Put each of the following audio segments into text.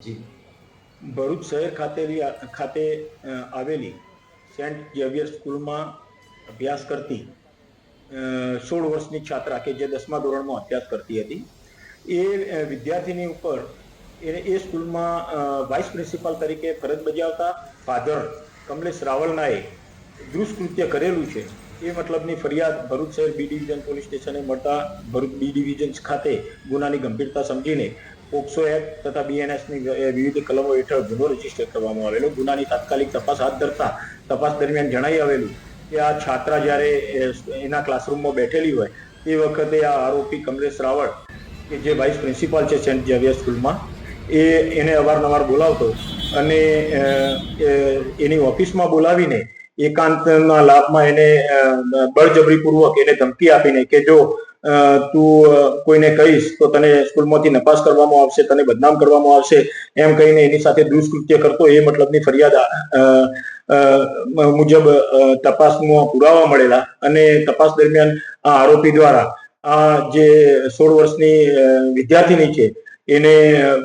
ભરૂચ શહેર ખાતે ખાતે આવેલી સેન્ટ ઝેવિયર સ્કૂલમાં અભ્યાસ કરતી સોળ વર્ષની છાત્રા કે જે દસમા ધોરણમાં અભ્યાસ કરતી હતી. એ વિદ્યાર્થીની ઉપર એને એ સ્કૂલમાં વાઇસ પ્રિન્સિપાલ તરીકે ફરજ બજાવતા ફાધર કમલેશ રાવલનાએ દુષ્કૃત્ય કરેલું છે. એ મતલબની ફરિયાદ ભરૂચ શહેર બી ડિવિઝન પોલીસ સ્ટેશને મળતા ભરૂચ બી ડિવિઝન ખાતે ગુનાની ગંભીરતા સમજીને પોક્સો એક્ટ તથા બીએનએસની વિવિધ કલમો હેઠળ ગુનો રજિસ્ટર કરવામાં આવેલો. ગુનાની તાત્કાલિક તપાસ હાથ ધરતા તપાસ દરમિયાન જણાઈ આવેલું કે આ છાત્રા જ્યારે એના ક્લાસરૂમમાં બેઠેલી હોય તે વખતે આ આરોપી કમલેશ રાવળ, કે જે વાઇસ પ્રિન્સિપાલ છે સેન્ટ ઝેવિયર સ્કૂલમાં, એ, એને અવારનવાર બોલાવતો અને એની ઓફિસમાં બોલાવીને એકાંતના લાભમાં એને બળજબરીપૂર્વક એને ધમકી આપીને કે જો તું કોઈને કહીશ, તો તને સ્કૂલમાંથી નપાસ કરવામાં આવશે, તને બદનામ કરવામાં આવશે. એમ કહીને એની સાથે દુષ્કૃત્ય કરતો એ મતલબની ફરિયાદ મુજબ તપાસમાં પુરાવા મળેલા અને તપાસ દરમિયાન આ આરોપી દ્વારા આ જે સોળ વર્ષની વિદ્યાર્થીની છે, એને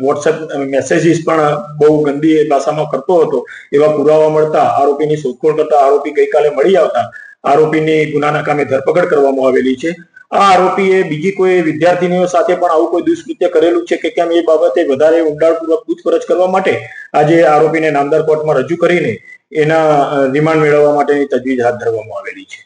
વોટ્સએપ મેસેજીસ પણ બહુ ગંદી ભાષામાં કરતો હતો. એવા પુરાવા મળતા આરોપીની શોધખોળ કરતા આરોપી ગઈકાલે મળી આવતા આરોપીની ગુનાના કામે ધરપકડ કરવામાં આવેલી છે. આ આરોપીએ બીજી કોઈ વિદ્યાર્થીનીઓ સાથે પણ આવું કોઈ દુષ્કૃત્ય કરેલું છે કે કેમ એ બાબતે વધારે ઊંડાણપૂર્વક પૂછપરછ કરવા માટે આજે આરોપીને નામદાર કોર્ટમાં રજૂ કરીને એના રિમાન્ડ મેળવવા માટેની તજવીજ હાથ ધરવામાં આવેલી છે.